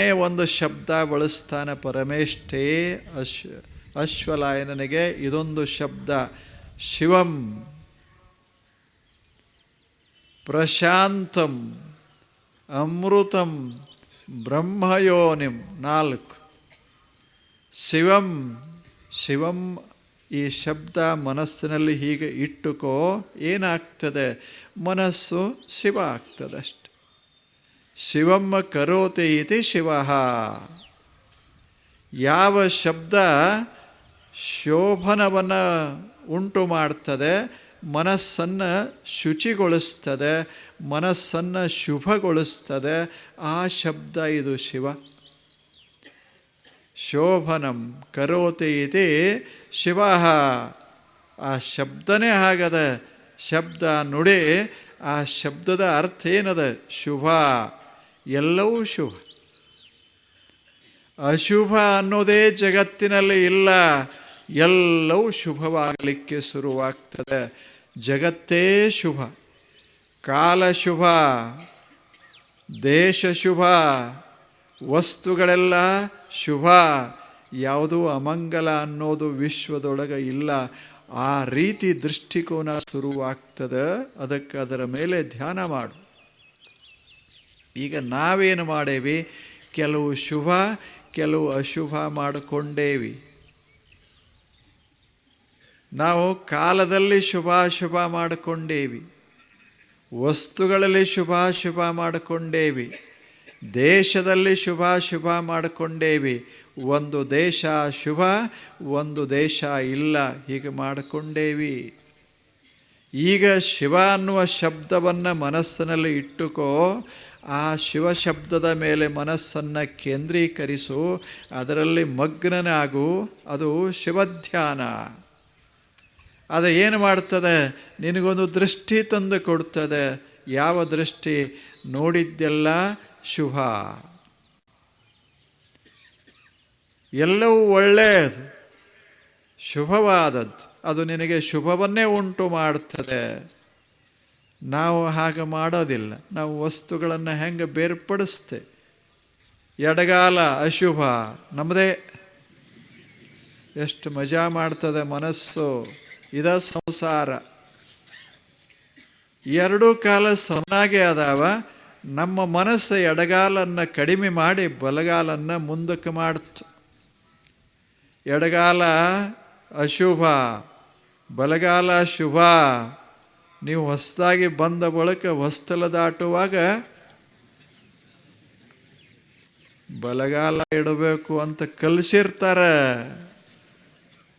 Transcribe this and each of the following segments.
ಒಂದು ಶಬ್ದ ಬಳಸ್ತಾನೆ ಪರಮೇಷ್ಠೇ, ಅಶ್, ಅಶ್ವಲಾಯನನಿಗೆ ಇದೊಂದು ಶಬ್ದ, ಶಿವಂ, ಪ್ರಶಾಂತಂ, ಅಮೃತಂ, ಬ್ರಹ್ಮಯೋನಿಂ, ನಾಲ್ಕು. ಶಿವಂ ಶಿವಂ ಈ ಶಬ್ದ ಮನಸ್ಸಿನಲ್ಲಿ ಹೀಗೆ ಇಟ್ಟುಕೋ, ಏನಾಗ್ತದೆ? ಮನಸ್ಸು ಶಿವ ಆಗ್ತದೆ ಅಷ್ಟೆ ಶಿವಮ್ಮ ಕರೋತೆ ಇತಿ ಶಿವ. ಯಾವ ಶಬ್ದ ಶೋಭನವನ್ನು ಉಂಟು ಮಾಡ್ತದೆ, ಮನಸ್ಸನ್ನು ಶುಚಿಗೊಳಿಸ್ತದೆ, ಮನಸ್ಸನ್ನು ಶುಭಗೊಳಿಸ್ತದೆ, ಆ ಶಬ್ದ ಇದು ಶಿವ. ಶೋಭನಂ ಕರೋತಿ ಇತಿ ಶಿವ. ಆ ಶಬ್ದನೇ ಆಗದ ಶಬ್ದ ನುಡಿ, ಆ ಶಬ್ದದ ಅರ್ಥ ಏನದ? ಶುಭ. ಎಲ್ಲವೂ ಶುಭ. ಅಶುಭ ಅನ್ನೋದೇ ಜಗತ್ತಿನಲ್ಲಿ ಇಲ್ಲ. ಎಲ್ಲವೂ ಶುಭವಾಗಲಿಕ್ಕೆ ಶುರುವಾಗ್ತದೆ. ಜಗತ್ತೇ ಶುಭ. ಕಾಲ ಶುಭ, ದೇಶ ಶುಭ, ವಸ್ತುಗಳೆಲ್ಲ ಶುಭ. ಯಾವುದೂ ಅಮಂಗಲ ಅನ್ನೋದು ವಿಶ್ವದೊಳಗೆ ಇಲ್ಲ. ಆ ರೀತಿ ದೃಷ್ಟಿಕೋನ ಶುರುವಾಗ್ತದೆ. ಅದಕ್ಕೆ ಅದರ ಮೇಲೆ ಧ್ಯಾನ ಮಾಡು. ಈಗ ನಾವೇನು ಮಾಡೇವಿ? ಕೆಲವು ಶುಭ, ಕೆಲವು ಅಶುಭ ಮಾಡಿಕೊಂಡೇವಿ. ನಾವು ಕಾಲದಲ್ಲಿ ಶುಭಾಶುಭ ಮಾಡಿಕೊಂಡೇವಿ. ವಸ್ತುಗಳಲ್ಲಿ ಶುಭಾಶುಭ ಮಾಡಿಕೊಂಡೇವಿ. ದೇಶದಲ್ಲಿ ಶುಭಾಶುಭ ಮಾಡಿಕೊಂಡೇವಿ. ಒಂದು ದೇಶ ಶುಭ, ಒಂದು ದೇಶ ಇಲ್ಲ, ಹೀಗೆ ಮಾಡಿಕೊಂಡೇವಿ. ಈಗ ಶಿವ ಅನ್ನುವ ಶಬ್ದವನ್ನು ಮನಸ್ಸಿನಲ್ಲಿ ಇಟ್ಟುಕೋ ಆ ಶಿವ ಶಬ್ದದ ಮೇಲೆ ಮನಸ್ಸನ್ನು ಕೇಂದ್ರೀಕರಿಸು, ಅದರಲ್ಲಿ ಮಗ್ನನಾಗು, ಅದು ಶಿವಧ್ಯಾನ. ಅದು ಏನು ಮಾಡ್ತದೆ? ನಿನಗೊಂದು ದೃಷ್ಟಿ ತಂದು ಕೊಡ್ತದೆ. ಯಾವ ದೃಷ್ಟಿ? ನೋಡಿದ್ದೆಲ್ಲ ಶುಭ. ಎಲ್ಲವೂ ಒಳ್ಳೆಯದು ಶುಭವಾದದ್ದು. ಅದು ನಿನಗೆ ಶುಭವನ್ನೇ ಉಂಟು ಮಾಡ್ತದೆ. ನಾವು ಹಾಗೆ ಮಾಡೋದಿಲ್ಲ. ನಾವು ವಸ್ತುಗಳನ್ನು ಹೆಂಗೆ ಬೇರ್ಪಡಿಸ್ತೆ ಎಡಗಾಲ ಅಶುಭ. ನಮ್ಮದೇ ಎಷ್ಟು ಮಜಾ ಮಾಡ್ತದೆ ಮನಸ್ಸು. ಇದ ಸಂಸಾರ. ಎರಡೂ ಕಾಲ ಸಣ್ಣಾಗೆ ಅದಾವ. ನಮ್ಮ ಮನಸ್ಸು ಎಡಗಾಲನ್ನು ಕಡಿಮೆ ಮಾಡಿ ಬಲಗಾಲನ್ನು ಮುಂದಕ್ಕೆ ಮಾಡ್ತು. ಎಡಗಾಲ ಅಶುಭ. ಬಲಗಾಲ ಶುಭ ನೀವು ಹೊಸದಾಗಿ ಬಂದ ಬಳಿಕ ಹೊಸ್ತಲ ದಾಟುವಾಗ ಬಲಗಾಲ ಇಡಬೇಕು ಅಂತ ಕಲಿಸಿರ್ತಾರೆ.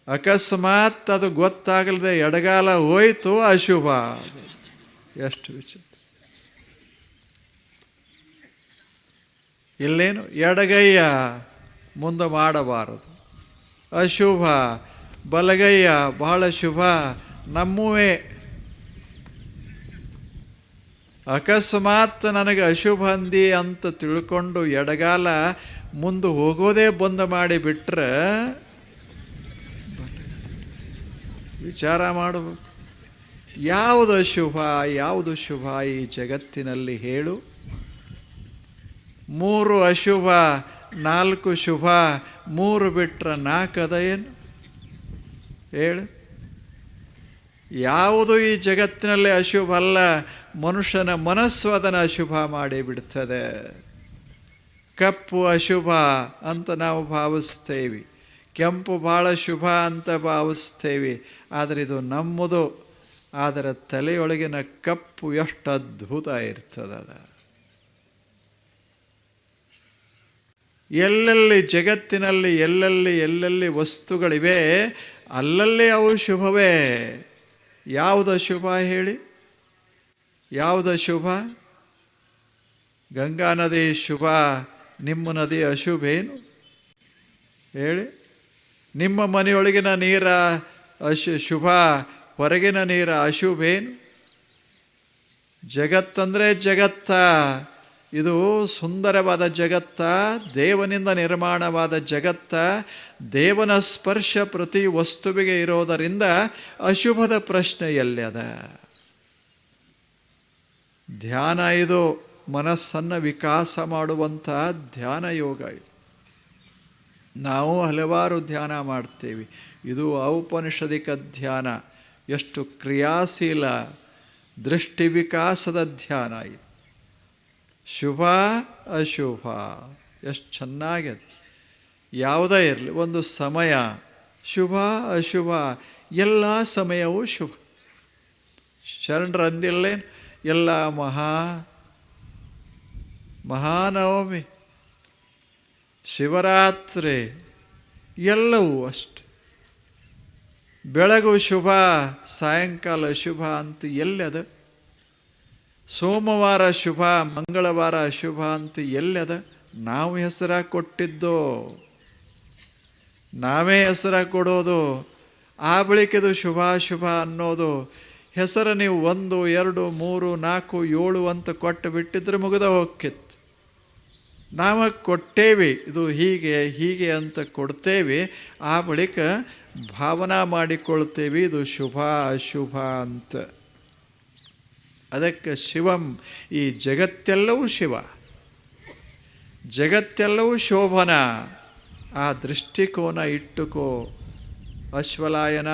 ಅಕಸ್ಮಾತ್ ಅದು ಗೊತ್ತಾಗಲದೆ ಎಡಗಾಲ ಹೋಯಿತು ಅಶುಭ. ಎಷ್ಟು ವಿಚಿತ್ರ. ಇಲ್ಲೇನು ಎಡಗೈಯ ಮುಂದೆ ಮಾಡಬಾರದು. ಅಶುಭ, ಬಲಗೈಯ ಬಹಳ ಶುಭ, ನಮ್ಮುವೇ ಅಕಸ್ಮಾತ್ ನನಗೆ ಅಶುಭ ಅಂದಿ ಅಂತ ತಿಳ್ಕೊಂಡು ಎಡಗಾಲ ಮುಂದೆ ಹೋಗೋದೇ ಬಂದ್ ಮಾಡಿ ಬಿಟ್ರೆ ವಿಚಾರ ಮಾಡಬೇಕು. ಯಾವುದು ಅಶುಭ, ಯಾವುದು ಶುಭ ಈ ಜಗತ್ತಿನಲ್ಲಿ ಹೇಳು. ಮೂರು ಅಶುಭ, ನಾಲ್ಕು ಶುಭ, ಮೂರು ಬಿಟ್ರೆ ನಾಲ್ಕದ ಏನು? ಹೇಳು. ಯಾವುದು ಈ ಜಗತ್ತಿನಲ್ಲಿ ಅಶುಭ ಅಲ್ಲ ಮನುಷ್ಯನ ಮನಸ್ಸು ಅದನ್ನು ಅಶುಭ ಮಾಡಿ ಬಿಡ್ತದೆ. ಕಪ್ಪು ಅಶುಭ ಅಂತ ನಾವು ಭಾವಿಸ್ತೇವೆ. ಕೆಂಪು ಭಾಳ ಶುಭ ಅಂತ ಭಾವಿಸ್ತೇವೆ. ಆದರೆ ಇದು ನಮ್ಮದು. ಅದರ ತಲೆಯೊಳಗಿನ ಕಪ್ಪು ಎಷ್ಟು ಅದ್ಭುತ ಇರ್ತದದ ಎಲ್ಲೆಲ್ಲಿ ಜಗತ್ತಿನಲ್ಲಿ ಎಲ್ಲೆಲ್ಲಿ ಎಲ್ಲೆಲ್ಲಿ ವಸ್ತುಗಳಿವೆ, ಅಲ್ಲಲ್ಲಿ ಅವು ಶುಭವೇ. ಯಾವುದು ಶುಭ ಹೇಳಿ? ಯಾವುದು ಶುಭ? ಗಂಗಾ ನದಿ ಶುಭ, ನಿಮ್ಮ ನದಿ ಅಶುಭೇನು ಹೇಳಿ. ನಿಮ್ಮ ಮನೆಯೊಳಗಿನ ನೀರ ಅಶು, ಶುಭ, ಹೊರಗಿನ ನೀರ ಅಶುಭೇನು ಜಗತ್ತಂದರೆ ಜಗತ್ತ, ಇದು ಸುಂದರವಾದ ಜಗತ್ತ, ದೇವನಿಂದ ನಿರ್ಮಾಣವಾದ ಜಗತ್ತ, ದೇವನ ಸ್ಪರ್ಶ ಪ್ರತಿ ವಸ್ತುವಿಗೆ ಇರೋದರಿಂದ ಅಶುಭದ ಪ್ರಶ್ನೆ ಎಲ್ಲಿ ಅದ? ಧ್ಯಾನ ಇದು ಮನಸ್ಸನ್ನು ವಿಕಾಸ ಮಾಡುವಂತಹ ಧ್ಯಾನ ಯೋಗ ಇದು. ನಾವು ಹಲವಾರು ಧ್ಯಾನ ಮಾಡ್ತೀವಿ. ಇದು ಔಪನಿಷದಿಕ ಧ್ಯಾನ. ಎಷ್ಟು ಕ್ರಿಯಾಶೀಲ, ದೃಷ್ಟಿ ವಿಕಾಸದ ಧ್ಯಾನ ಇದು. ಶುಭ, ಅಶುಭ. ಎಷ್ಟು ಚೆನ್ನಾಗಿದೆ. ಯಾವುದೇ ಇರಲಿ, ಒಂದು ಸಮಯ. ಶುಭ, ಅಶುಭ. ಎಲ್ಲ ಸಮಯವೂ ಶುಭ. ಶರಣರು ಅಂದಿಲ್ಲೇ ಎಲ್ಲ ಮಹಾ, ಮಹಾನವಮಿ, ಶಿವರಾತ್ರಿ, ಎಲ್ಲವೂ ಅಷ್ಟೆ. ಬೆಳಗು ಶುಭ, ಸಾಯಂಕಾಲ ಶುಭ ಅಂತ ಎಲ್ಲದ ಸೋಮವಾರ ಶುಭ, ಮಂಗಳವಾರ ಶುಭ ಅಂತ ಎಲ್ಲದ ನಾವು ಹೆಸರ ಕೊಟ್ಟಿದ್ದೋ. ನಾವೇ ಹೆಸರ ಕೊಡೋದು. ಆ ಬಳಿಕದು ಶುಭ ಶುಭ ಅನ್ನೋದು ಹೆಸರು ನೀವು ಒಂದು, ಎರಡು, ಮೂರು, ನಾಲ್ಕು, ಏಳು ಅಂತ ಕೊಟ್ಟು ಬಿಟ್ಟಿದ್ರೆ ಮುಗಿದ ಹೋಗ್ಕಿತ್ತು ನಾವು ಕೊಟ್ಟೇವೆ, ಇದು ಹೀಗೆ ಹೀಗೆ ಅಂತ ಕೊಡ್ತೇವೆ, ಆ ಬಳಿಕ ಭಾವನಾ ಮಾಡಿಕೊಳ್ತೇವೆ, ಇದು ಶುಭ, ಅಶುಭ ಅಂತ. ಅದಕ್ಕೆ ಶಿವಂ, ಈ ಜಗತ್ತೆಲ್ಲವೂ ಶಿವ. ಜಗತ್ತೆಲ್ಲವೂ ಶೋಭನ. ಆ ದೃಷ್ಟಿಕೋನ ಇಟ್ಟುಕೋ, ಅಶ್ವಲಾಯನ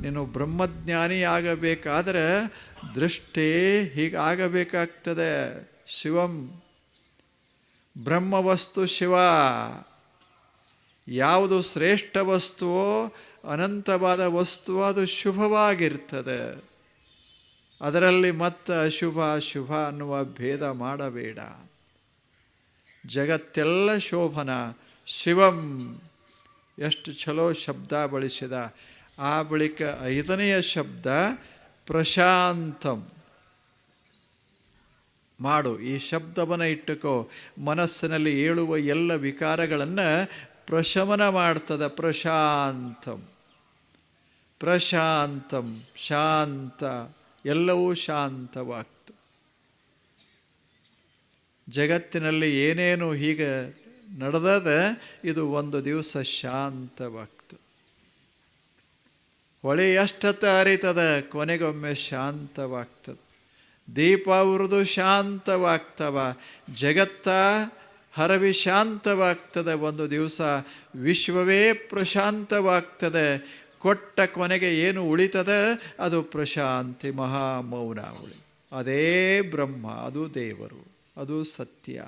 ನೀನು ಬ್ರಹ್ಮಜ್ಞಾನಿ ಆಗಬೇಕಾದ್ರೆ ದೃಷ್ಟಿ ಹೀಗಾಗಬೇಕಾಗ್ತದೆ. ಶಿವಂ ಬ್ರಹ್ಮವಸ್ತು ಶಿವ. ಯಾವುದು ಶ್ರೇಷ್ಠ ವಸ್ತುವೋ ಅನಂತವಾದ ವಸ್ತುವೋ ಅದು ಶುಭವಾಗಿರ್ತದೆ. ಅದರಲ್ಲಿ ಮತ್ತೆ ಅಶುಭ ಶುಭ ಅನ್ನುವ ಭೇದ ಮಾಡಬೇಡ. ಜಗತ್ತೆಲ್ಲ ಶೋಭನ. ಶಿವಂ, ಎಷ್ಟು ಚಲೋ ಶಬ್ದ ಬಳಸಿದ. ಆ ಬಳಿಕ ಐದನೆಯ ಶಬ್ದ ಪ್ರಶಾಂತಂ. ಮಾಡು, ಈ ಶಬ್ದವನ್ನು ಇಟ್ಟುಕೋ. ಮನಸ್ಸಿನಲ್ಲಿ ಏಳುವ ಎಲ್ಲ ವಿಕಾರಗಳನ್ನು ಪ್ರಶಮನ ಮಾಡ್ತದೆ ಪ್ರಶಾಂತಂ. ಪ್ರಶಾಂತಂ, ಶಾಂತ, ಎಲ್ಲವೂ ಶಾಂತವಾಗ್ತು. ಜಗತ್ತಿನಲ್ಲಿ ಏನೇನು ಹೀಗೆ ನಡೆದದ, ಇದು ಒಂದು ದಿವಸ ಶಾಂತವಾಗ್ತದೆ ಹೊಳೆ ಎಷ್ಟತ್ತ ಅರಿತದ ಕೊನೆಗೊಮ್ಮೆ ಶಾಂತವಾಗ್ತದೆ. ದೀಪ ಉರಿದು ಶಾಂತವಾಗ್ತವ, ಜಗತ್ತ ಹರವಿ ಶಾಂತವಾಗ್ತದೆ. ಒಂದು ದಿವಸ ವಿಶ್ವವೇ ಪ್ರಶಾಂತವಾಗ್ತದೆ. ಕೊಟ್ಟ ಕೊನೆಗೆ ಏನು ಉಳಿತದೆ? ಅದು ಪ್ರಶಾಂತಿ ಮಹಾಮೌನ ಉಳಿ. ಅದೇ ಬ್ರಹ್ಮ, ಅದು ದೇವರು, ಅದು ಸತ್ಯ.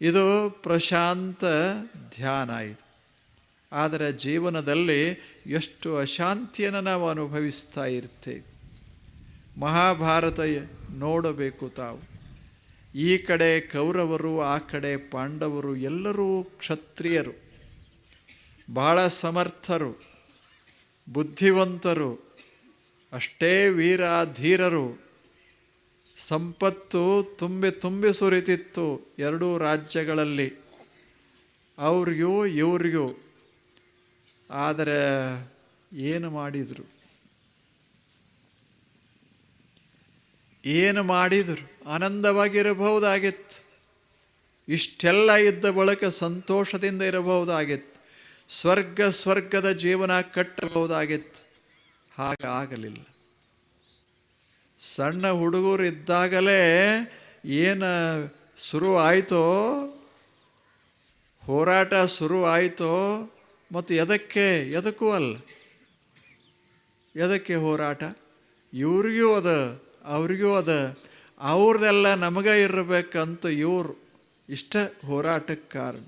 ಇದು ಪ್ರಶಾಂತ ಧ್ಯಾನ ಇದು. ಆದರೆ ಜೀವನದಲ್ಲಿ ಎಷ್ಟು ಅಶಾಂತಿಯನ್ನು ನಾವು ಅನುಭವಿಸ್ತಾ ಇರ್ತೇವೆ. ಮಹಾಭಾರತ ನೋಡಬೇಕು ತಾವು. ಈ ಕಡೆ ಕೌರವರು, ಆ ಕಡೆ ಪಾಂಡವರು, ಎಲ್ಲರೂ ಕ್ಷತ್ರಿಯರು, ಬಹಳ ಸಮರ್ಥರು, ಬುದ್ಧಿವಂತರು, ಅಷ್ಟೇ ವೀರ ಧೀರರು ಸಂಪತ್ತು ತುಂಬಿ ತುಂಬಿ ಸುರಿತಿತ್ತು ಎರಡೂ ರಾಜ್ಯಗಳಲ್ಲಿ. ಅವ್ರಿಗೂ ಇವ್ರಿಗೂ ಆದರೆ ಏನು ಮಾಡಿದರು? ಏನು ಮಾಡಿದರು? ಆನಂದವಾಗಿರಬಹುದಾಗಿತ್ತು. ಇಷ್ಟೆಲ್ಲ ಇದ್ದ ಬಳಿಕ ಸಂತೋಷದಿಂದ ಇರಬಹುದಾಗಿತ್ತು. ಸ್ವರ್ಗ ಸ್ವರ್ಗದ ಜೀವನ ಕಟ್ಟಬಹುದಾಗಿತ್ತು. ಹಾಗಾಗಲಿಲ್ಲ ಸಣ್ಣ ಹುಡುಗರು ಇದ್ದಾಗಲೇ ಏನು ಶುರು ಆಯಿತೋ ಹೋರಾಟ ಶುರು ಆಯಿತೋ ಮತ್ತು ಎದಕ್ಕೆ? ಎದಕ್ಕೂ ಅಲ್ಲ. ಎದಕ್ಕೆ ಹೋರಾಟ? ಇವ್ರಿಗೂ ಅದ, ಅವ್ರಿಗೂ ಅದ. ಅವ್ರದೆಲ್ಲ ನಮಗೆ ಇರಬೇಕಂತ ಇವರು. ಇಷ್ಟ ಹೋರಾಟಕ್ಕೆ ಕಾರಣ.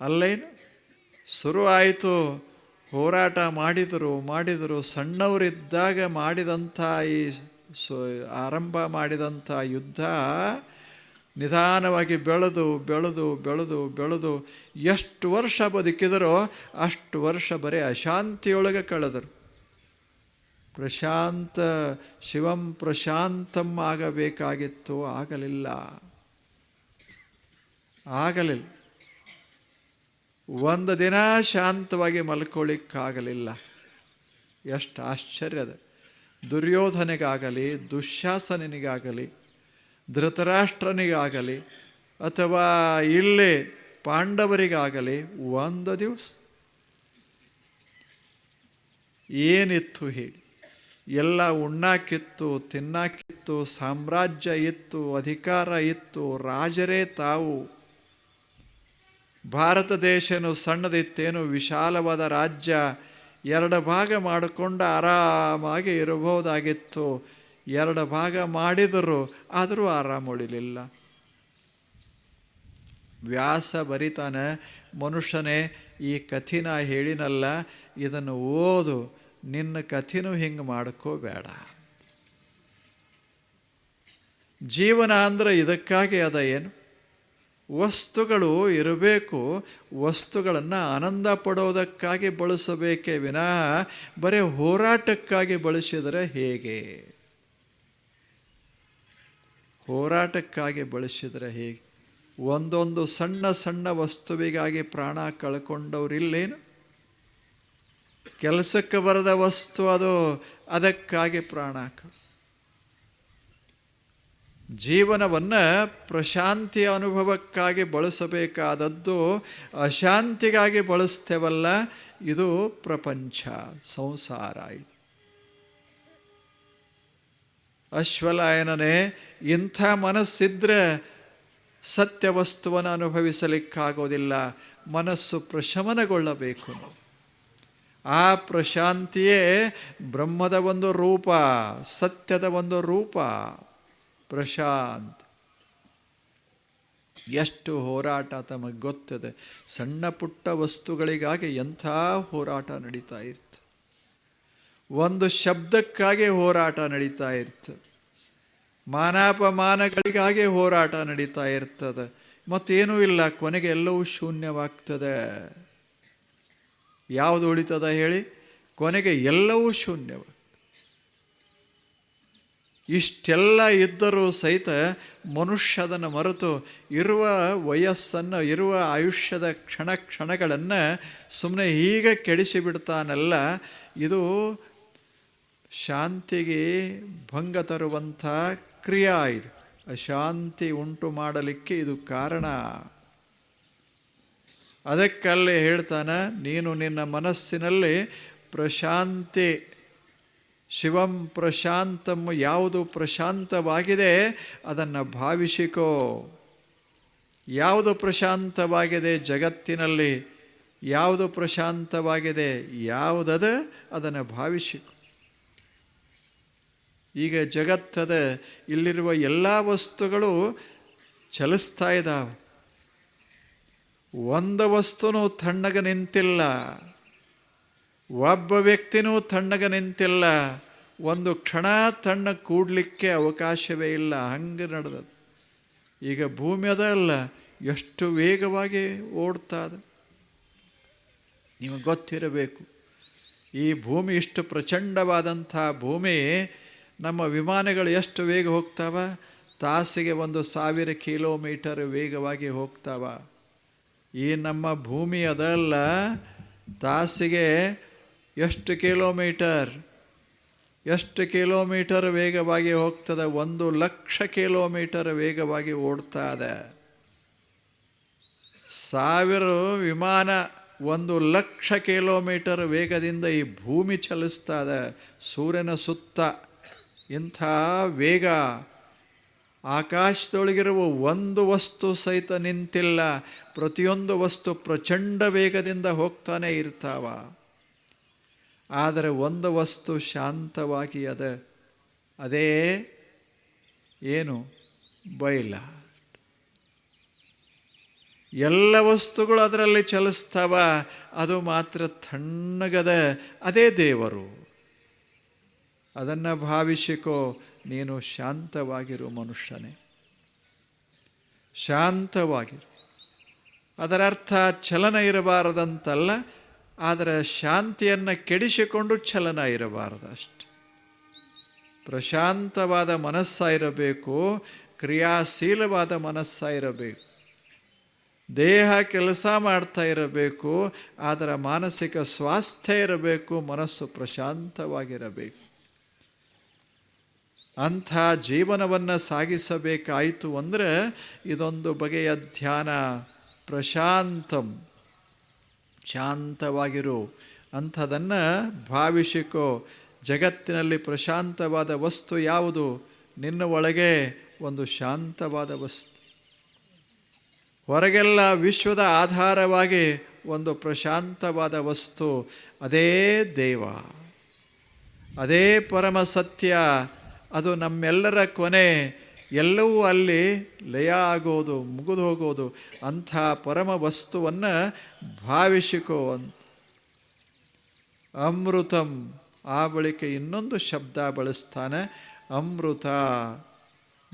ಅಲ್ಲೇನು? ಶುರುವಾಯಿತು ಹೋರಾಟ ಮಾಡಿದರು ಮಾಡಿದರು. ಸಣ್ಣವರಿದ್ದಾಗ ಮಾಡಿದಂಥ ಈ ಸೊ, ಆರಂಭ ಮಾಡಿದಂಥ ಯುದ್ಧ ನಿಧಾನವಾಗಿ ಬೆಳೆದು ಬೆಳೆದು ಬೆಳೆದು ಬೆಳೆದು ಎಷ್ಟು ವರ್ಷ ಬದುಕಿದರೋ ಅಷ್ಟು ವರ್ಷ ಬರೀ ಅಶಾಂತಿಯೊಳಗೆ ಕಳೆದರು. ಪ್ರಶಾಂತ, ಶಿವಂ ಪ್ರಶಾಂತಂ ಆಗಬೇಕಾಗಿತ್ತು, ಆಗಲಿಲ್ಲ. ಆಗಲಿಲ್ಲ. ಒಂದು ದಿನ ಶಾಂತವಾಗಿ ಮಲ್ಕೊಳ್ಳಿಕ್ಕಾಗಲಿಲ್ಲ. ಎಷ್ಟು ಆಶ್ಚರ್ಯದ. ದುರ್ಯೋಧನೆಗಾಗಲಿ, ದುಶ್ಯಾಸನಿಗಾಗಲಿ ಧೃತರಾಷ್ಟ್ರನಿಗಾಗಲಿ ಅಥವಾ ಇಲ್ಲಿ ಪಾಂಡವರಿಗಾಗಲಿ ಒಂದು ದಿವಸ. ಏನಿತ್ತು ಹೇಳಿ ಎಲ್ಲ ಉಣ್ಣಾಕಿತ್ತು, ತಿನ್ನಾಕಿತ್ತು, ಸಾಮ್ರಾಜ್ಯ ಇತ್ತು, ಅಧಿಕಾರ ಇತ್ತು, ರಾಜರೇ ತಾವು. ಭಾರತ ದೇಶನು ಸಣ್ಣದಿತ್ತೇನು, ವಿಶಾಲವಾದ ರಾಜ್ಯ ಎರಡು ಭಾಗ ಮಾಡಿಕೊಂಡು ಆರಾಮಾಗಿ ಇರಬಹುದಾಗಿತ್ತು. ಎರಡು ಭಾಗ ಮಾಡಿದರು ಆದರೂ ಆರಾಮ ಉಳಿಲಿಲ್ಲ. ವ್ಯಾಸ ಬರಿತಾನೆ, ಮನುಷ್ಯನೇ, ಈ ಕಥಿನ ಹೇಳಿನಲ್ಲ, ಇದನ್ನು ಓದು, ನಿನ್ನ ಕಥಿನೂ ಹಿಂಗೆ ಮಾಡ್ಕೋಬೇಡ ಜೀವನ ಅಂದರೆ ಇದಕ್ಕಾಗಿ ಅದ ಏನು? ವಸ್ತುಗಳು ಇರಬೇಕು, ವಸ್ತುಗಳನ್ನು ಆನಂದ ಪಡೋದಕ್ಕಾಗಿ ಬಳಸಬೇಕೇ ವಿನಃ ಬರೀ ಹೋರಾಟಕ್ಕಾಗಿ ಬಳಸಿದರೆ ಹೇಗೆ? ಹೋರಾಟಕ್ಕಾಗಿ ಬಳಸಿದರೆ ಹೇಗೆ? ಒಂದೊಂದು ಸಣ್ಣ ಸಣ್ಣ ವಸ್ತುವಿಗಾಗಿ ಪ್ರಾಣ ಕಳ್ಕೊಂಡವ್ರಿಲ್ಲೇನು? ಕೆಲಸಕ್ಕೆ ಬರದ ವಸ್ತು ಅದು ಅದಕ್ಕಾಗಿ ಪ್ರಾಣ ಜೀವನವನ್ನು ಪ್ರಶಾಂತಿಯ ಅನುಭವಕ್ಕಾಗಿ ಬಳಸಬೇಕಾದದ್ದು ಅಶಾಂತಿಗಾಗಿ ಬಳಸ್ತೇವಲ್ಲ, ಇದು ಪ್ರಪಂಚ, ಸಂಸಾರ ಇದು. ಅಶ್ವಲಾಯನನೇ, ಇಂಥ ಮನಸ್ಸಿದ್ರೆ ಸತ್ಯ ವಸ್ತುವನ್ನು ಅನುಭವಿಸಲಿಕ್ಕಾಗೋದಿಲ್ಲ. ಮನಸ್ಸು ಪ್ರಶಮನಗೊಳ್ಳಬೇಕು. ಆ ಪ್ರಶಾಂತಿಯೇ ಬ್ರಹ್ಮದ ಒಂದು ರೂಪ, ಸತ್ಯದ ಒಂದು ರೂಪ. ಪ್ರಶಾಂತ್. ಎಷ್ಟು ಹೋರಾಟ ತಮಗೆ ಗೊತ್ತದೆ. ಸಣ್ಣ ಪುಟ್ಟ ವಸ್ತುಗಳಿಗಾಗಿ ಎಂಥ ಹೋರಾಟ ನಡೀತಾ ಇರ್ತದೆ ಒಂದು ಶಬ್ದಕ್ಕಾಗೆ ಹೋರಾಟ ನಡೀತಾ ಇರ್ತದೆ ಮಾನಾಪಮಾನಗಳಿಗಾಗೆ ಹೋರಾಟ ನಡೀತಾ ಇರ್ತದೆ. ಮತ್ತೇನೂ ಇಲ್ಲ, ಕೊನೆಗೆ ಎಲ್ಲವೂ ಶೂನ್ಯವಾಗ್ತದೆ. ಯಾವುದು ಉಳಿತದ ಹೇಳಿ? ಕೊನೆಗೆ ಎಲ್ಲವೂ ಶೂನ್ಯವಾಗ್ತದೆ ಇಷ್ಟೆಲ್ಲ ಇದ್ದರೂ ಸಹಿತ ಮನುಷ್ಯದನ್ನು ಮರೆತು ಇರುವ ವಯಸ್ಸನ್ನು, ಇರುವ ಆಯುಷ್ಯದ ಕ್ಷಣ ಕ್ಷಣಗಳನ್ನು ಸುಮ್ಮನೆ ಹೀಗೆ ಕೆಡಿಸಿಬಿಡ್ತಾನಲ್ಲ. ಇದು ಶಾಂತಿಗೆ ಭಂಗ ತರುವಂಥ ಕ್ರಿಯಾ ಇದು. ಅಶಾಂತಿ ಉಂಟು ಮಾಡಲಿಕ್ಕೆ ಇದು ಕಾರಣ. ಅದಕ್ಕಲ್ಲೇ ಹೇಳ್ತಾನ, ನೀನು ನಿನ್ನ ಮನಸ್ಸಿನಲ್ಲಿ ಪ್ರಶಾಂತಿ, ಶಿವಂ ಪ್ರಶಾಂತಮ್ಮ ಯಾವುದು ಪ್ರಶಾಂತವಾಗಿದೆ ಅದನ್ನು ಭಾವಿಸಿಕೋ. ಯಾವುದು ಪ್ರಶಾಂತವಾಗಿದೆ ಜಗತ್ತಿನಲ್ಲಿ, ಯಾವುದು ಪ್ರಶಾಂತವಾಗಿದೆ ಯಾವುದದ ಅದನ್ನು ಭಾವಿಸಿಕೊ. ಈಗ ಜಗತ್ತದ ಇಲ್ಲಿರುವ ಎಲ್ಲ ವಸ್ತುಗಳು ಚಲಿಸ್ತಾ ಇದ್ದಾವೆ ಒಂದು ವಸ್ತುನೂ ತಣ್ಣಗೆ ನಿಂತಿಲ್ಲ, ಒಬ್ಬ ವ್ಯಕ್ತಿನೂ ತಣ್ಣಗೆ ನಿಂತಿಲ್ಲ, ಒಂದು ಕ್ಷಣ ತಣ್ಣ ಕೂಡಲಿಕ್ಕೆ ಅವಕಾಶವೇ ಇಲ್ಲ, ಹಂಗೆ ನಡೆದದ್ದು. ಈಗ ಭೂಮಿ ಅದ ಅಲ್ಲ, ಎಷ್ಟು ವೇಗವಾಗಿ ಓಡ್ತಾ ಇದೆ. ನಿಮಗೆ ಗೊತ್ತಿರಬೇಕು, ಈ ಭೂಮಿ ಇಷ್ಟು ಪ್ರಚಂಡವಾದಂಥ ಭೂಮಿ ನಮ್ಮ ವಿಮಾನಗಳು ಎಷ್ಟು ವೇಗ ಹೋಗ್ತಾವ? ತಾಸಿಗೆ ಒಂದು ಸಾವಿರ ಕಿಲೋಮೀಟರ್ ವೇಗವಾಗಿ ಹೋಗ್ತಾವ. ಈ ನಮ್ಮ ಭೂಮಿ ಅದಲ್ಲ. ತಾಸಿಗೆ ಎಷ್ಟು ಕಿಲೋಮೀಟರ್? ಎಷ್ಟು ಕಿಲೋಮೀಟರ್ ವೇಗವಾಗಿ ಹೋಗ್ತದೆ? ಒಂದು ಲಕ್ಷ ಕಿಲೋಮೀಟರ್ ವೇಗವಾಗಿ ಓಡ್ತಾ ಇದೆ. ಸಾವಿರ ವಿಮಾನ ಒಂದು ಲಕ್ಷ ಕಿಲೋಮೀಟರ್ ವೇಗದಿಂದ ಈ ಭೂಮಿ ಚಲಿಸ್ತಾ ಇದೆ. ಸೂರ್ಯನ ಸುತ್ತ. ಇಂಥ ವೇಗ. ಆಕಾಶದೊಳಗಿರುವ ಒಂದು ವಸ್ತು ಸಹಿತ ನಿಂತಿಲ್ಲ. ಪ್ರತಿಯೊಂದು ವಸ್ತು ಪ್ರಚಂಡ ವೇಗದಿಂದ ಹೋಗ್ತಾನೆ ಇರ್ತಾವ. ಆದರೆ ಒಂದು ವಸ್ತು ಶಾಂತವಾಗಿ ಅದ. ಅದೇ ಏನು? ಬೈಲ ಎಲ್ಲ ವಸ್ತುಗಳು ಅದರಲ್ಲಿ ಚಲಿಸ್ತಾವ. ಅದು ಮಾತ್ರ ತಣ್ಣಗದ. ಅದೇ ದೇವರು. ಅದನ್ನು ಭಾವಿಸಿಕೋ, ನೀನು ಶಾಂತವಾಗಿರು ಮನುಷ್ಯನೇ. ಶಾಂತವಾಗಿರು. ಅದರ ಅರ್ಥ ಚಲನ ಇರಬಾರದಂತಲ್ಲ, ಆದರೆ ಶಾಂತಿಯನ್ನು ಕೆಡಿಸಿಕೊಂಡು ಚಲನ ಇರಬಾರದು ಅಷ್ಟೆ. ಪ್ರಶಾಂತವಾದ ಮನಸ್ಸ ಇರಬೇಕು ಕ್ರಿಯಾಶೀಲವಾದ ಮನಸ್ಸ ಇರಬೇಕು ದೇಹ ಕೆಲಸ ಮಾಡ್ತಾ ಇರಬೇಕು ಅದರ ಮಾನಸಿಕ ಸ್ವಾಸ್ಥ್ಯ ಇರಬೇಕು, ಮನಸ್ಸು ಪ್ರಶಾಂತವಾಗಿರಬೇಕು. ಅಂಥ ಜೀವನವನ್ನು ಸಾಗಿಸಬೇಕಾಯಿತು ಅಂದರೆ ಇದೊಂದು ಬಗೆಯ ಧ್ಯಾನ. ಪ್ರಶಾಂತಂ. ಶಾಂತವಾಗಿರು. ಅಂಥದನ್ನು ಭಾವಿಸಿಕೋ. ಜಗತ್ತಿನಲ್ಲಿ ಪ್ರಶಾಂತವಾದ ವಸ್ತು ಯಾವುದು? ನಿನ್ನ ಒಳಗೆ ಒಂದು ಶಾಂತವಾದ ವಸ್ತು. ಹೊರಗೆಲ್ಲ ವಿಶ್ವದ ಆಧಾರವಾಗಿ ಒಂದು ಪ್ರಶಾಂತವಾದ ವಸ್ತು. ಅದೇ ದೇವ. ಅದೇ ಪರಮ ಸತ್ಯ. ಅದು ನಮ್ಮೆಲ್ಲರ ಕೊನೆ. ಎಲ್ಲವೂ ಅಲ್ಲಿ ಲಯ ಆಗೋದು, ಮುಗಿದು ಹೋಗೋದು, ಅಂಥ ಪರಮ ವಸ್ತುವನ್ನು ಭಾವಿಸಿಕೋ ಅಂತ. ಅಮೃತಂ ಆ ಬಳಿಕ ಇನ್ನೊಂದು ಶಬ್ದ ಬಳಸ್ತಾನೆ. ಅಮೃತ,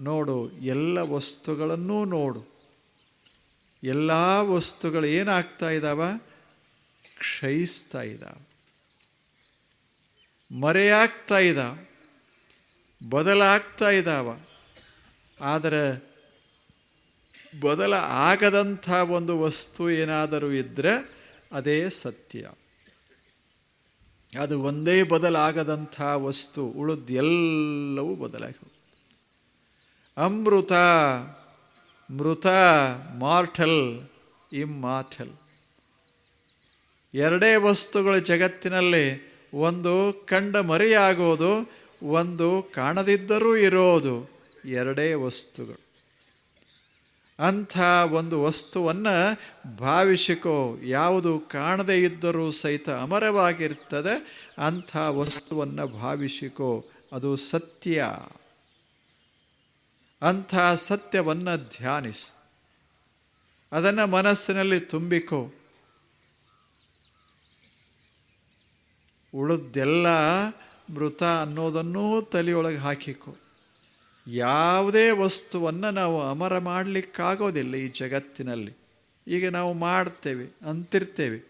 ನೋಡು, ಎಲ್ಲ ವಸ್ತುಗಳನ್ನೂ ನೋಡು. ಎಲ್ಲ ವಸ್ತುಗಳು ಏನಾಗ್ತಾ ಇದ್ದಾವ ಕ್ಷಯಿಸ್ತಾ ಇದ್ದಾವೆ ಮರೆಯಾಗ್ತಾ ಇದ್ದಾವ ಬದಲಾಗ್ತಾ ಇದ್ದಾವ ಆದರೆ ಬದಲ ಆಗದಂಥ ಒಂದು ವಸ್ತು ಏನಾದರೂ ಇದ್ದರೆ ಅದೇ ಸತ್ಯ. ಅದು ಒಂದೇ ಬದಲಾಗದಂಥ ವಸ್ತು ಉಳಿದೆಲ್ಲವೂ ಬದಲಾಗಿ ಅಮೃತ, ಮೃತ, ಮಾರ್ಟಲ್, ಇಮ್ಮಾರ್ಟಲ್. ಎರಡೇ ವಸ್ತುಗಳು ಜಗತ್ತಿನಲ್ಲಿ ಒಂದು ಕಂಡ ಮರೆಯಾಗೋದು ಒಂದು ಕಾಣದಿದ್ದರೂ ಇರೋದು ಎರಡೇ ವಸ್ತುಗಳು. ಅಂಥ ಒಂದು ವಸ್ತುವನ್ನು ಭಾವಿಸಿಕೋ, ಯಾವುದು ಕಾಣದೇ ಇದ್ದರೂ ಸಹಿತ ಅಮರವಾಗಿರ್ತದೆ, ಅಂಥ ವಸ್ತುವನ್ನು ಭಾವಿಸಿಕೋ, ಅದು ಸತ್ಯ. ಅಂಥ ಸತ್ಯವನ್ನು ಧ್ಯಾನಿಸು. ಅದನ್ನು ಮನಸ್ಸಿನಲ್ಲಿ ತುಂಬಿಕೋ. ಉಳಿದೆಲ್ಲ ಮೃತ ಅನ್ನೋದನ್ನೂ ತಲೆಯೊಳಗೆ ಹಾಕಿಕೊ. ಯಾವುದೇ ವಸ್ತುವನ್ನು ನಾವು ಅಮರ ಮಾಡಲಿಕ್ಕಾಗೋದಿಲ್ಲ ಈ ಜಗತ್ತಿನಲ್ಲಿ. ಈಗ ನಾವು ಮಾಡ್ತೇವೆ, ಅಂತಿರ್ತೇವೆ.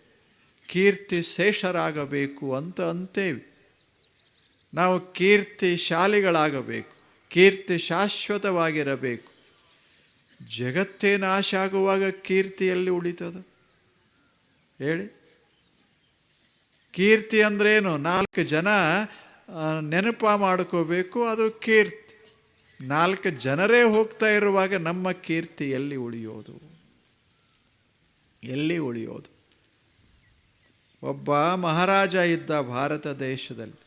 ಕೀರ್ತಿ ಶೇಷರಾಗಬೇಕು ಅಂತ ಅಂತೇವೆ. ನಾವು ಕೀರ್ತಿ ಶಾಲಿಗಳಾಗಬೇಕು, ಕೀರ್ತಿ ಶಾಶ್ವತವಾಗಿರಬೇಕು. ಜಗತ್ತೇ ನಾಶ ಆಗುವಾಗ ಕೀರ್ತಿಯಲ್ಲಿ ಉಳಿತದ? ಹೇಳಿ. ಕೀರ್ತಿ ಅಂದ್ರೇನು? ನಾಲ್ಕು ಜನ ನೆನಪ ಮಾಡ್ಕೋಬೇಕು, ಅದು ಕೀರ್ತಿ. ನಾಲ್ಕು ಜನರೇ ಹೋಗ್ತಾ ಇರುವಾಗ ನಮ್ಮ ಕೀರ್ತಿ ಎಲ್ಲಿ ಉಳಿಯೋದು? ಎಲ್ಲಿ ಉಳಿಯೋದು? ಒಬ್ಬ ಮಹಾರಾಜ ಇದ್ದ ಭಾರತ ದೇಶದಲ್ಲಿ.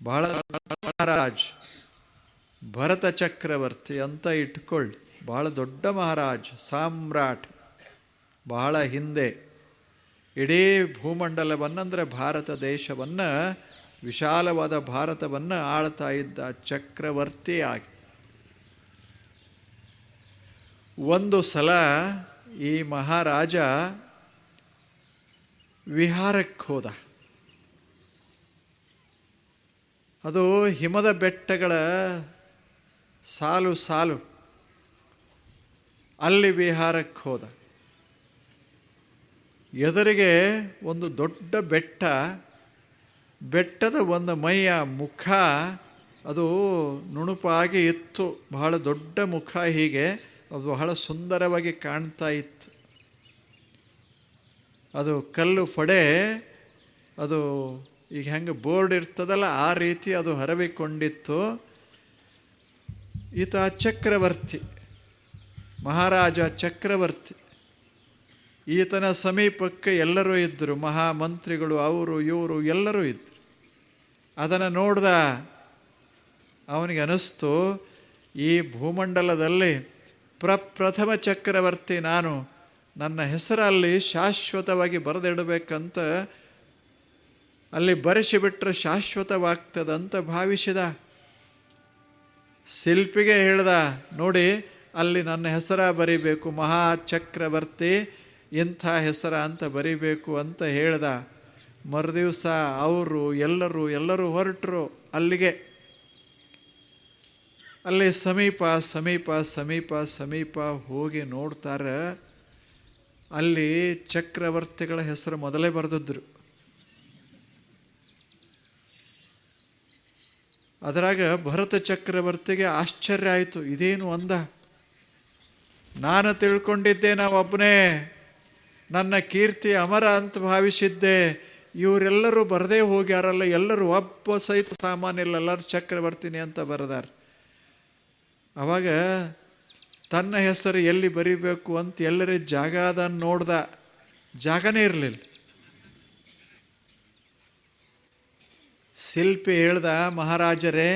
ಬಹಳ ಮಹಾರಾಜ್, ಭರತ ಚಕ್ರವರ್ತಿ ಅಂತ ಇಟ್ಕೊಳ್ಳಿ. ಬಹಳ ದೊಡ್ಡ ಮಹಾರಾಜ್, ಸಾಮ್ರಾಟ್. ಬಹಳ ಹಿಂದೆ. ಇಡೀ ಭೂಮಂಡಲವನ್ನಂದರೆ ಭಾರತ ದೇಶವನ್ನು ವಿಶಾಲವಾದ ಭಾರತವನ್ನು ಆಳ್ತಾ ಇದ್ದ ಚಕ್ರವರ್ತಿಯಾಗಿ ಒಂದು ಸಲ ಈ ಮಹಾರಾಜ ವಿಹಾರಕ್ಕೆ ಹೋದ. ಅದು ಹಿಮದ ಬೆಟ್ಟಗಳ ಸಾಲು ಸಾಲು ಅಲ್ಲಿ ವಿಹಾರಕ್ಕೆ ಹೋದ. ಎದುರಿಗೆ ಒಂದು ದೊಡ್ಡ ಬೆಟ್ಟ ಬೆಟ್ಟದ ಒಂದು ಮೈಯ ಮುಖ, ಅದು ನುಣುಪಾಗಿ ಇತ್ತು. ಬಹಳ ದೊಡ್ಡ ಮುಖ ಹೀಗೆ, ಅದು ಬಹಳ ಸುಂದರವಾಗಿ ಕಾಣ್ತಾ ಇತ್ತು. ಅದು ಕಲ್ಲು ಫಡೆ, ಅದು ಈಗ ಹೆಂಗೆ ಬೋರ್ಡ್ ಇರ್ತದಲ್ಲ, ಆ ರೀತಿ ಅದು ಹರವಿಕೊಂಡಿತ್ತು. ಈತ ಚಕ್ರವರ್ತಿ, ಮಹಾರಾಜ ಚಕ್ರವರ್ತಿ. ಈತನ ಸಮೀಪಕ್ಕೆ ಎಲ್ಲರೂ ಇದ್ದರು, ಮಹಾಮಂತ್ರಿಗಳು, ಅವರು, ಇವರು ಎಲ್ಲರೂ ಇದ್ದರು. ಅದನ್ನು ನೋಡ್ದ ಅವನಿಗೆ ಅನ್ನಿಸ್ತು ಈ ಭೂಮಂಡಲದಲ್ಲಿ ಪ್ರಪ್ರಥಮ ಚಕ್ರವರ್ತಿ ನಾನು. ನನ್ನ ಹೆಸರಲ್ಲಿ ಶಾಶ್ವತವಾಗಿ ಬರೆದಿಡಬೇಕಂತ ಅಲ್ಲಿ ಬರೆಸಿಬಿಟ್ರೆ ಶಾಶ್ವತವಾಗ್ತದಂತ ಭಾವಿಸಿದ. ಶಿಲ್ಪಿಗೆ ಹೇಳ್ದ, ನೋಡಿ, ಅಲ್ಲಿ ನನ್ನ ಹೆಸರ ಬರಿಬೇಕು, ಮಹಾ ಚಕ್ರವರ್ತಿ, ಇಂಥ ಹೆಸರ ಅಂತ ಬರಿಬೇಕು ಅಂತ ಹೇಳ್ದ. ಮರುದಿವಸ ಅವರು, ಎಲ್ಲರೂ ಎಲ್ಲರೂ ಹೊರಟರು ಅಲ್ಲಿಗೆ. ಅಲ್ಲಿ ಸಮೀಪ ಸಮೀಪ ಸಮೀಪ ಸಮೀಪ ಹೋಗಿ ನೋಡ್ತಾರೆ. ಅಲ್ಲಿ ಚಕ್ರವರ್ತಿಗಳ ಹೆಸರು ಮೊದಲೇ ಬರೆದಿದ್ರು. ಅದರಾಗ ಭರತ ಚಕ್ರವರ್ತಿಗೆ ಆಶ್ಚರ್ಯ ಆಯಿತು. ಇದೇನು ಅಂದ? ನಾನು ತಿಳ್ಕೊಂಡಿದ್ದೆ ನಾವೊಬ್ಬನೇ ನನ್ನ ಕೀರ್ತಿ ಅಮರ ಅಂತ ಭಾವಿಸಿದ್ದೆ. ಇವರೆಲ್ಲರೂ ಬರದೇ ಹೋಗ್ಯಾರಲ್ಲ, ಎಲ್ಲರೂ ಒಬ್ಬ ಸಹಿತ ಸಾಮಾನ್ಯ ಎಲ್ಲರೂ ಚಕ್ರವರ್ತಿನಿ ಅಂತ ಬರೆದಾರ. ಅವಾಗ ತನ್ನ ಹೆಸರು ಎಲ್ಲಿ ಬರಿಬೇಕು ಅಂತ ಎಲ್ಲರೇ ಜಾಗ ಅದನ್ನು ನೋಡ್ದ, ಜಾಗನೇ ಇರಲಿಲ್ಲ. ಶಿಲ್ಪಿ ಹೇಳ್ದ, ಮಹಾರಾಜರೇ,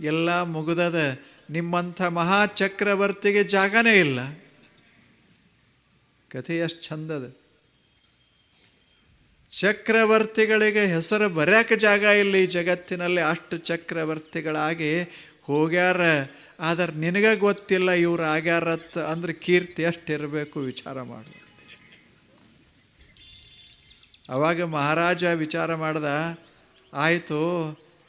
ಎಲ್ಲ ಮುಗಿದದ, ನಿಮ್ಮಂಥ ಮಹಾ ಚಕ್ರವರ್ತಿಗೆ ಜಾಗನೇ ಇಲ್ಲ. ಕಥೆ ಎಷ್ಟು ಚಂದದ. ಚಕ್ರವರ್ತಿಗಳಿಗೆ ಹೆಸರು ಬರೆಯಕ್ಕೆ ಜಾಗ ಇಲ್ಲ ಈ ಜಗತ್ತಿನಲ್ಲಿ? ಅಷ್ಟು ಚಕ್ರವರ್ತಿಗಳಾಗಿ ಹೋಗ್ಯಾರ. ಆದರೆ ನಿನಗೆ ಗೊತ್ತಿಲ್ಲ ಇವ್ರು ಆಗ್ಯಾರತ್ ಅಂದ್ರೆ ಕೀರ್ತಿ ಎಷ್ಟಿರಬೇಕು ವಿಚಾರ ಮಾಡು. ಅವಾಗ ಮಹಾರಾಜ ವಿಚಾರ ಮಾಡ್ದ, ಆಯಿತು,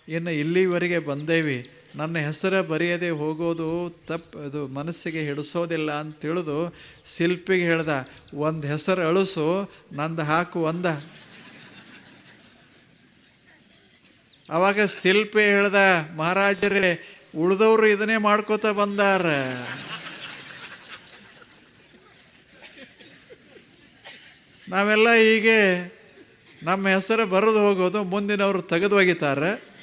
ಇನ್ನು ಇಲ್ಲಿವರೆಗೆ ಬಂದೇವಿ. ನನ್ನ ಹೆಸರು ಬರೆಯದೆ ಹೋಗೋದು ತಪ್ಪು ಅದು ಮನಸ್ಸಿಗೆ ಹಿಡಿಸೋದಿಲ್ಲ ಅಂತ ತಿಳಿದು ಶಿಲ್ಪಿಗೆ ಹೇಳ್ದ, ಒಂದು ಹೆಸರು ಅಳಿಸು, ನಂದು ಹಾಕು ಒಂದ. ಅವಾಗ ಶಿಲ್ಪಿ ಹೇಳ್ದ, ಮಹಾರಾಜರೇ, ಉಳಿದವರು ಇದನ್ನೇ ಮಾಡ್ಕೋತ ಬಂದಾರ. ನಾವೆಲ್ಲ ಹೀಗೆ ನಮ್ಮ ಹೆಸರು ಬರೆದು ಹೋಗೋದು, ಮುಂದಿನವರು ತೆಗೆದು ಒಗಿತಾರೆ.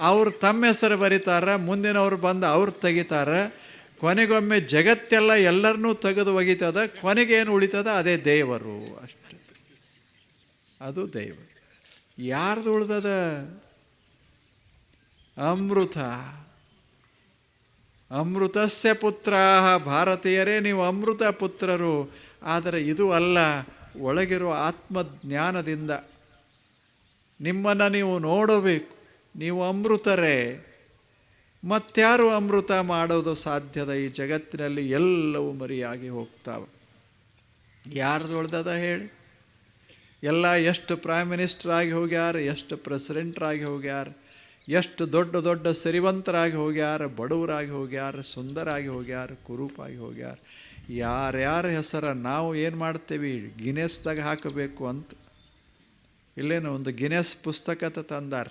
ಅವ್ರು ತಮ್ಮ ಹೆಸರು ಬರೀತಾರೆ, ಮುಂದಿನವ್ರು ಬಂದು ಅವ್ರು ತೆಗಿತಾರೆ. ಕೊನೆಗೊಮ್ಮೆ ಜಗತ್ತೆಲ್ಲ ಎಲ್ಲರನ್ನೂ ತೆಗೆದು ಒಗಿತದ, ಕೊನೆಗೇನು ಉಳಿತದ, ಅದೇ ದೇವರು ಅಷ್ಟು. ಅದು ದೇವರು. ಯಾರ್ದು ಉಳ್ದದ? ಅಮೃತ. ಅಮೃತಸ್ಯ ಪುತ್ರ ಭಾರತೀಯರೇ, ನೀವು ಅಮೃತ ಪುತ್ರರು. ಆದರೆ ಇದು ಅಲ್ಲ, ಒಳಗಿರುವ ಆತ್ಮಜ್ಞಾನದಿಂದ. ನಿಮ್ಮನ್ನು ನೀವು ನೋಡಬೇಕು. ನೀವು ಅಮೃತರೇ. ಮತ್ಯಾರು ಅಮೃತ ಮಾಡೋದು ಸಾಧ್ಯದ ಈ ಜಗತ್ತಿನಲ್ಲಿ ಎಲ್ಲವೂ ಮರಿಯಾಗಿ ಹೋಗ್ತಾವೆ. ಯಾರ್ದು ಉಳ್ದದ ಹೇಳಿ? ಎಲ್ಲ ಎಷ್ಟು ಪ್ರೈಮ್ ಮಿನಿಸ್ಟರ್ ಆಗಿ ಹೋಗ್ಯಾರ, ಎಷ್ಟು ಪ್ರೆಸಿಡೆಂಟ್ರಾಗಿ ಹೋಗ್ಯಾರ? ಎಷ್ಟು ದೊಡ್ಡ ದೊಡ್ಡ ಸಿರಿವಂತರಾಗಿ ಹೋಗ್ಯಾರ, ಬಡವರಾಗಿ ಹೋಗ್ಯಾರ, ಸುಂದರಾಗಿ ಹೋಗ್ಯಾರ, ಕುರೂಪಾಗಿ ಹೋಗ್ಯಾರ. ಯಾರ್ಯಾರ ಹೆಸರ ನಾವು ಏನು ಮಾಡ್ತೇವೆ? ಗಿನೆಸ್ದಾಗ ಹಾಕಬೇಕು ಅಂತ. ಇಲ್ಲೇನು, ಒಂದು ಗಿನೆಸ್ ಪುಸ್ತಕ ತಂದಾರ.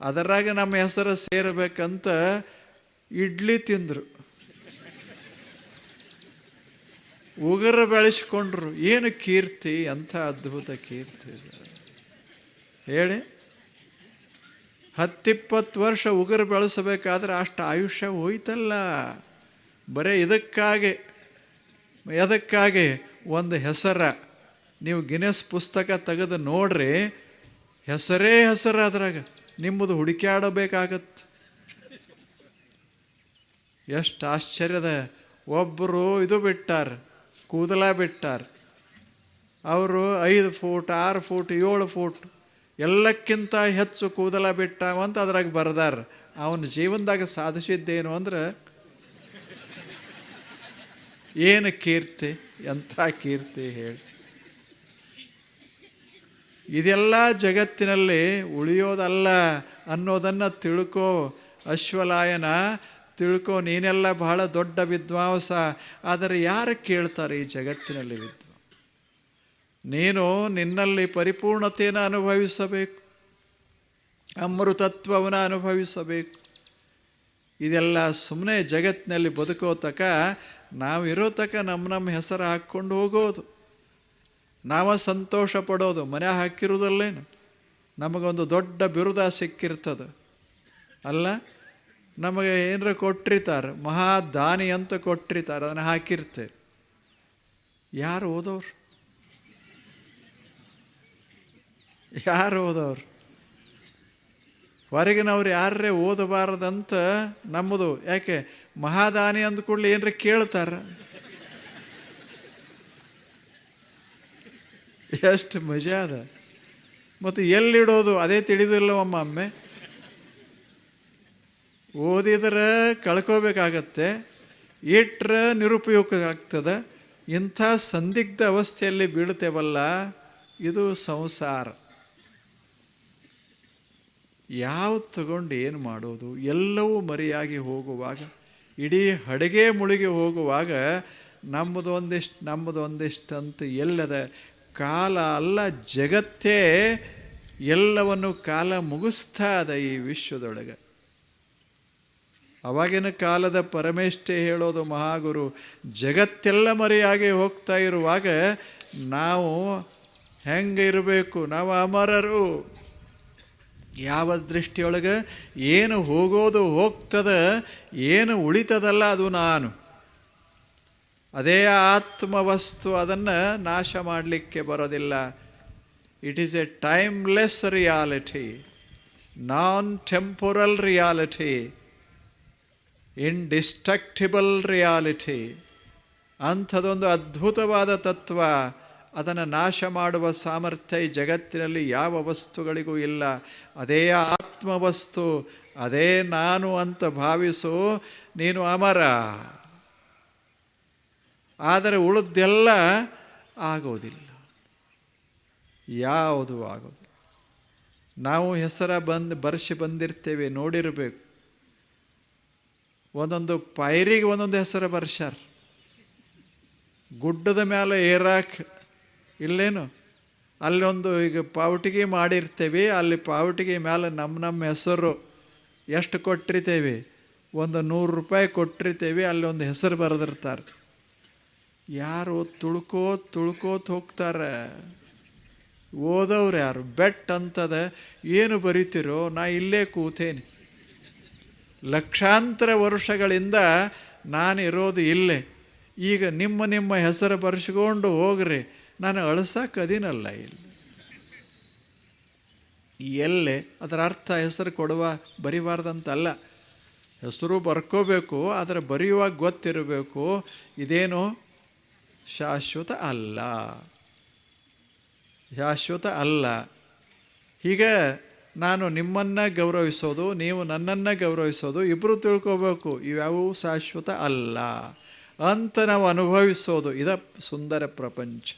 ಅದರಾಗ ನಮ್ಮ ಹೆಸರು ಸೇರಬೇಕಂತ ಇಡ್ಲಿ ತಿಂದರು. ಉಗುರು ಬೆಳೆಸ್ಕೊಂಡ್ರು. ಏನು ಕೀರ್ತಿ? ಅಂಥ ಅದ್ಭುತ ಕೀರ್ತಿ. ಹೇಳಿ. ಹತ್ತಿಪ್ಪತ್ತು ವರ್ಷ ಉಗುರು ಬೆಳೆಸಬೇಕಾದ್ರೆ ಅಷ್ಟು ಆಯುಷ್ಯ ಹೋಯ್ತಲ್ಲ. ಬರೀ ಇದಕ್ಕಾಗಿ, ಎದಕ್ಕಾಗಿ ಒಂದು ಹೆಸರ, ನೀವು ಗಿನೆಸ್ ಪುಸ್ತಕ ತೆಗೆದು ನೋಡ್ರಿ, ಹೆಸರೇ ಹೆಸರು ಅದ್ರಾಗ, ನಿಮ್ಮದು ಹುಡುಕ್ಯಾಡಬೇಕಾಗತ್ತೆ ಎಷ್ಟು ಆಶ್ಚರ್ಯದ ಒಬ್ಬರು ಇದು ಬಿಟ್ಟಾರೆ, ಕೂದಲ ಬಿಟ್ಟಾರೆ. ಅವರು ಐದು ಫೂಟ್, ಆರು ಫೂಟ್, ಏಳು ಫೂಟ್ ಎಲ್ಲಕ್ಕಿಂತ ಹೆಚ್ಚು ಕೂದಲ ಬಿಟ್ಟಾವಂತ ಅದ್ರಾಗ ಬರ್ದಾರ. ಅವನ ಜೀವನದಾಗ ಸಾಧಿಸಿದ್ದೇನು ಅಂದ್ರೆ, ಏನು ಕೀರ್ತಿ? ಎಂಥ ಕೀರ್ತಿ? ಹೇಳಿ. ಇದೆಲ್ಲ ಜಗತ್ತಿನಲ್ಲಿ ಉಳಿಯೋದಲ್ಲ ಅನ್ನೋದನ್ನು ತಿಳ್ಕೋ, ಅಶ್ವಲಾಯನ ತಿಳ್ಕೋ, ನೀನೆಲ್ಲ ಬಹಳ ದೊಡ್ಡ ವಿದ್ವಾಂಸ. ಆದರೆ ಯಾರು ಕೇಳ್ತಾರೆ ಈ ಜಗತ್ತಿನಲ್ಲಿ ವಿದ್ವ ನೀನು ನಿನ್ನಲ್ಲಿ ಪರಿಪೂರ್ಣತೆಯನ್ನು ಅನುಭವಿಸಬೇಕು. ಅಮೃತತ್ವವನ್ನು ಅನುಭವಿಸಬೇಕು. ಇದೆಲ್ಲ ಸುಮ್ಮನೆ ಜಗತ್ತಿನಲ್ಲಿ ಬದುಕೋ ತಕ ನಾವು ಇರೋ ತಕ ನಮ್ಮ ನಮ್ಮ ಹೆಸರು ಹಾಕ್ಕೊಂಡು ಹೋಗೋದು. ನಾವ ಸಂತೋಷ ಪಡೋದು, ಮನೆ ಹಾಕಿರೋದಲ್ಲೇನು ನಮಗೊಂದು ದೊಡ್ಡ ಬಿರುದ ಸಿಕ್ಕಿರ್ತದೆ. ಅಲ್ಲ? ನಮಗೆ ಏನರ ಕೊಟ್ಟಿರ್ತಾರೆ ಮಹಾದಾನಿ ಅಂತ ಕೊಟ್ಟಿರ್ತಾರೆ, ಅದನ್ನು ಹಾಕಿರ್ತೇವೆ. ಯಾರು ಓದೋರು? ಯಾರು ಓದೋರು? ಹೊರಗಿನವ್ರು ಯಾರೇ ಓದಬಾರದಂತ ನಮ್ಮದು. ಯಾಕೆ? ಮಹಾದಾನಿ ಅಂದ ಕೂಡಲೇ ಏನರ ಕೇಳ್ತಾರ? ಎಷ್ಟು ಮಜಾ ಅದ. ಮತ್ತು ಎಲ್ಲಿಡೋದು? ಅದೇ ತಿಳಿದಿಲ್ಲ ಒಮ್ಮೊಮ್ಮೆ ಓದಿದ್ರೆ ಕಳ್ಕೋಬೇಕಾಗತ್ತೆ. ಇಟ್ರೆ ನಿರುಪಯೋಗ ಆಗ್ತದೆ ಇಂಥ ಸಂದಿಗ್ಧ ಅವಸ್ಥೆಯಲ್ಲಿ ಬೀಳ್ತೇವಲ್ಲ. ಇದು ಸಂಸಾರ. ಯಾವ ತಗೊಂಡು ಏನು ಮಾಡೋದು? ಎಲ್ಲವೂ ಮರಿಯಾಗಿ ಹೋಗುವಾಗ, ಇಡೀ ಅಡುಗೆ ಮುಳುಗಿ ಹೋಗುವಾಗ ನಮ್ಮದು ಒಂದಿಷ್ಟು ನಮ್ಮದು ಒಂದಿಷ್ಟು ಅಂತ ಎಲ್ಲದ ಕಾಲ ಅಲ್ಲ, ಜಗತ್ತೇ ಎಲ್ಲವನ್ನು ಕಾಲ ಮುಗಿಸ್ತಾ ಅದ ಈ ವಿಶ್ವದೊಳಗೆ. ಅವಾಗಿನ ಕಾಲದ ಪರಮೇಷ್ಠೆ ಹೇಳೋದು ಮಹಾಗುರು, ಜಗತ್ತೆಲ್ಲ ಮರೆಯಾಗಿ ಹೋಗ್ತಾ ಇರುವಾಗ ನಾವು ಹೆಂಗೆ ಇರಬೇಕು? ನಾವು ಅಮರರು. ಯಾವ ದೃಷ್ಟಿಯೊಳಗೆ ಏನು ಹೋಗೋದು ಹೋಗ್ತದ, ಏನು ಉಳಿತದಲ್ಲ ಅದು ನಾನು. ಅದೇ ಆತ್ಮವಸ್ತು ಅದನ್ನು ನಾಶ ಮಾಡಲಿಕ್ಕೆ ಬರೋದಿಲ್ಲ. It is a timeless reality non temporal reality indestructible reality ಅಂಥದ್ದೊಂದು ಅದ್ಭುತವಾದ ತತ್ವ. ಅದನ್ನು ನಾಶ ಮಾಡುವ ಸಾಮರ್ಥ್ಯ ಈ ಜಗತ್ತಿನಲ್ಲಿ ಯಾವ ವಸ್ತುಗಳಿಗೂ ಇಲ್ಲ. ಅದೇ ಆತ್ಮವಸ್ತು, ಅದೇ ನಾನು ಅಂತ ಭಾವಿಸು, ನೀನು ಅಮರ. ಆದರೆ ಉಳಿದೆಲ್ಲ ಆಗೋದಿಲ್ಲ. ಯಾವುದು ಆಗೋದು? ನಾವು ಹೆಸರ ಬಂದು ಬರ್ಸಿ ಬಂದಿರ್ತೇವೆ, ನೋಡಿರಬೇಕು. ಒಂದೊಂದು ಪೈರಿಗೆ ಒಂದೊಂದು ಹೆಸರು ಬರ್ಸ್ಯಾರ ಗುಡ್ಡದ ಮೇಲೆ ಏರಾಕ್ ಇಲ್ಲೇನು? ಅಲ್ಲೊಂದು ಈಗ ಪಾವಟಿಗೆ ಮಾಡಿರ್ತೇವೆ, ಅಲ್ಲಿ ಪಾವಟಿಗೆ ಮೇಲೆ ನಮ್ಮ ನಮ್ಮ ಹೆಸರು ಎಷ್ಟು ಕೊಟ್ಟಿರ್ತೇವೆ? ಒಂದು ನೂರು ರೂಪಾಯಿ ಕೊಟ್ಟಿರ್ತೇವೆ, ಅಲ್ಲಿ ಒಂದು ಹೆಸರು ಬರೆದಿರ್ತಾರೆ. ಯಾರು ತುಳ್ಕೋ ತುಳ್ಕೋತ್ ಹೋಗ್ತಾರೆ. ಓದವ್ರು ಯಾರು? ಬೆಟ್ ಅಂತದ, ಏನು ಬರಿತೀರೋ, ನಾ ಇಲ್ಲೇ ಕೂತೇನೆ. ಲಕ್ಷಾಂತರ ವರ್ಷಗಳಿಂದ ನಾನು ಇರೋದು ಇಲ್ಲೇ. ಈಗ ನಿಮ್ಮ ನಿಮ್ಮ ಹೆಸರು ಬರ್ಸ್ಕೊಂಡು ಹೋಗ್ರಿ. ನಾನು ಅಳ್ಸಕ್ಕೆ ಅದಿನಲ್ಲ ಇಲ್ಲಿ. ಎಲ್ಲೇ ಅದರ ಅರ್ಥ ಹೆಸರು ಕೊಡುವ ಬರಿಬಾರ್ದಂತಲ್ಲ ಹೆಸರು ಬರ್ಕೋಬೇಕು, ಆದರೆ ಬರೆಯುವಾಗ ಗೊತ್ತಿರಬೇಕು. ಇದೇನು? ಶಾಶ್ವತ ಅಲ್ಲ. ಶಾಶ್ವತ ಅಲ್ಲ. ಹೀಗೆ ನಾನು ನಿಮ್ಮನ್ನು ಗೌರವಿಸೋದು, ನೀವು ನನ್ನನ್ನು ಗೌರವಿಸೋದು ಇಬ್ಬರು ತಿಳ್ಕೋಬೇಕು. ಇವ್ಯಾವೂ ಶಾಶ್ವತ ಅಲ್ಲ ಅಂತ ನಾವು ಅನುಭವಿಸೋದು. ಇದ ಸುಂದರ ಪ್ರಪಂಚ.